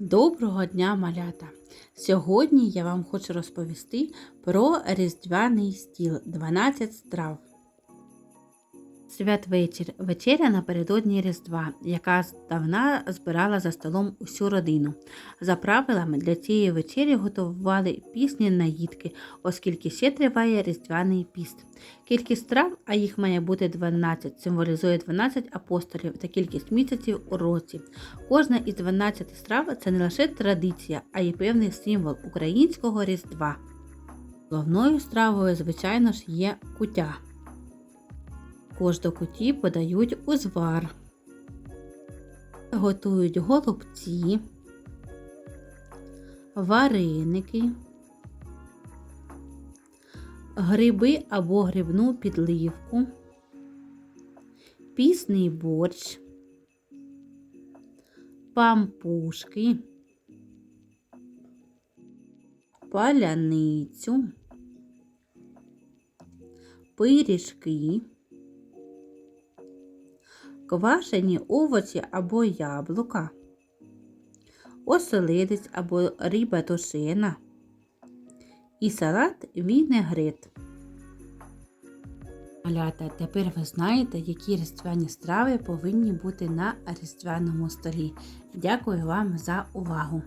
Доброго дня, малята! Сьогодні я вам хочу розповісти про різдвяний стіл 12 страв. Святвечір вечеря напередодні Різдва, яка здавна збирала за столом усю родину. За правилами для цієї вечері готували пісні наїдки, оскільки ще триває різдвяний піст. Кількість страв, а їх має бути 12, символізує 12 апостолів та кількість місяців у році. Кожна із 12 страв це не лише традиція, а й певний символ українського Різдва. Головною стравою, звичайно ж, є кутя. Також до подають узвар, готують голубці, вареники, гриби або грибну підливку, пісний борщ, пампушки, паляницю, пиріжки квашені овочі або яблука, оселедець або риба і салат вінегрет. Малята, тепер ви знаєте, які різдвяні страви повинні бути на різдвяному столі. Дякую вам за увагу!